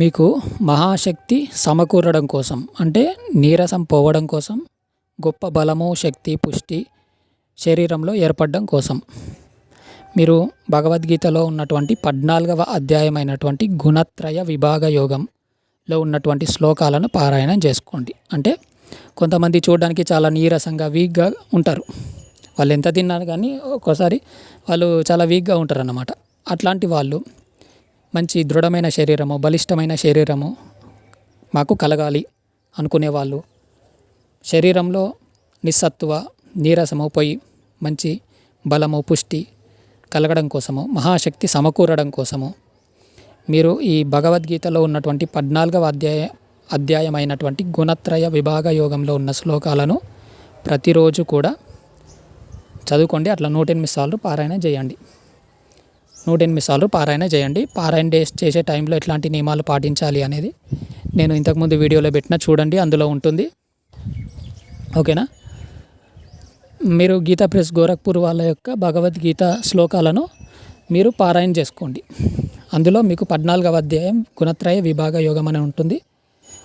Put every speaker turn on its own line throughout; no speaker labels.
మీకు మహాశక్తి సమకూరడం కోసం అంటే నీరసం పోవడం కోసం గొప్ప బలము శక్తి పుష్టి శరీరంలో ఏర్పడడం కోసం. మీరు భగవద్గీతలో ఉన్నటువంటి పద్నాలుగవ అధ్యాయమైనటువంటి గుణత్రయ విభాగ యోగంలో ఉన్నటువంటి శ్లోకాలను పారాయణం చేసుకోండి. అంటే కొంతమంది చూడడానికి చాలా నీరసంగా వీక్గా ఉంటారు. వాళ్ళు ఎంత తిన్నారు కానీ ఒక్కోసారి వాళ్ళు చాలా వీక్గా ఉంటారు అన్నమాట అట్లాంటి వాళ్ళు మంచి దృఢమైన శరీరము బలిష్టమైన శరీరము మాకు కలగాలి అనుకునే వాళ్ళు శరీరంలో నిస్సత్తువ నీరసము పోయి మంచి బలము పుష్టి కలగడం కోసము మహాశక్తి సమకూరడం కోసము మీరు ఈ భగవద్గీతలో ఉన్నటువంటి పద్నాలుగవ అధ్యాయ అధ్యాయమైనటువంటి గుణత్రయ విభాగ యోగంలో ఉన్న శ్లోకాలను ప్రతిరోజు కూడా చదువుకోండి. అట్లా నూటెనిమిది సార్లు పారాయణ చేయండి. నూట ఎనిమిది సార్లు పారాయణ చేయండి. పారాయణ డేస్ చేసే టైంలో ఎట్లాంటి నియమాలు పాటించాలి అనేది నేను ఇంతకుముందు వీడియోలో పెట్టిన చూడండి అందులో ఉంటుంది. ఓకేనా? మీరు గీతా ప్రెస్ గోరఖ్పూర్ వాళ్ళ యొక్క భగవద్గీత శ్లోకాలను మీరు పారాయణ చేసుకోండి. అందులో మీకు పద్నాలుగవ అధ్యాయం గుణత్రయ విభాగ యోగం అని ఉంటుంది.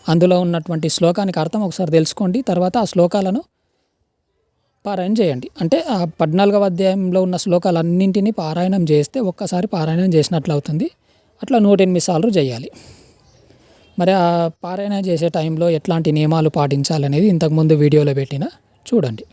అందులో ఉన్నటువంటి శ్లోకానికి అర్థం ఒకసారి తెలుసుకోండి. తర్వాత ఆ శ్లోకాలను పారాయణ చేయండి. అంటే ఆ పద్నాలుగవ అధ్యాయంలో ఉన్న శ్లోకాలన్నింటినీ పారాయణం చేస్తే ఒక్కసారి పారాయణం చేసినట్లు అవుతుంది. అట్లా నూట ఎనిమిది సార్లు చేయాలి. మరి ఆ పారాయణ చేసే టైంలో ఎట్లాంటి నియమాలు పాటించాలనేది ఇంతకుముందు వీడియోలో పెట్టిన చూడండి.